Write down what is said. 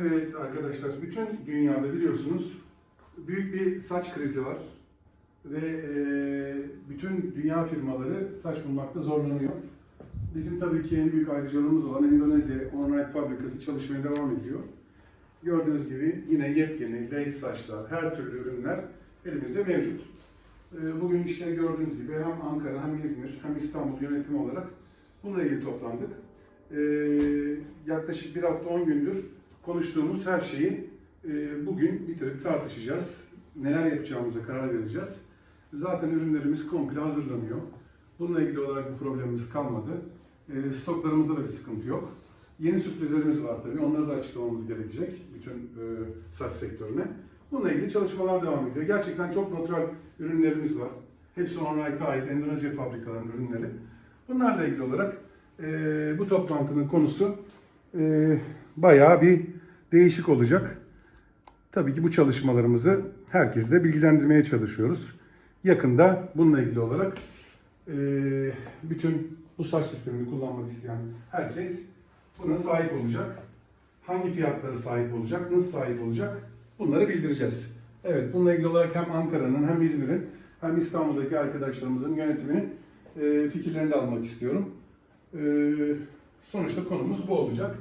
Evet arkadaşlar, bütün dünyada biliyorsunuz büyük bir saç krizi var ve e, bütün dünya firmaları saç bulmakta zorlanıyor. Bizim tabii ki en büyük ayrıcalığımız olan Endonezya Onlight Fabrikası çalışmaya devam ediyor. Gördüğünüz gibi yine yepyeni lace saçlar, her türlü ürünler elimizde mevcut. E, Bugün işte gördüğünüz gibi hem Ankara hem İzmir hem İstanbul yönetimi olarak bununla ilgili toplandık. E, yaklaşık bir hafta 10 gündür konuştuğumuz her şeyi e, bugün bitirip tartışacağız. Neler yapacağımıza karar vereceğiz. Zaten ürünlerimiz komple hazırlanıyor. Bununla ilgili olarak bir problemimiz kalmadı. E, stoklarımızda da bir sıkıntı yok. Yeni sürprizlerimiz var tabii. Onları da açıklamamız gerekecek bütün e, saç sektörüne. Bununla ilgili çalışmalar devam ediyor. Gerçekten çok natural ürünlerimiz var. Hepsi Onlight'a ait Endonezya fabrikalarının ürünleri. Bunlarla ilgili olarak e, bu toplantının konusu e, bayağı bir değişik olacak. Tabii ki bu çalışmalarımızı herkesle bilgilendirmeye çalışıyoruz. Yakında bununla ilgili olarak e, bütün bu saç sistemini kullanmak isteyen herkes buna sahip olacak. Hangi fiyatlara sahip olacak, nasıl sahip olacak bunları bildireceğiz. Evet bununla ilgili olarak hem Ankara'nın hem İzmir'in hem İstanbul'daki arkadaşlarımızın yönetiminin e, fikirlerini de almak istiyorum. E, sonuçta konumuz bu olacak.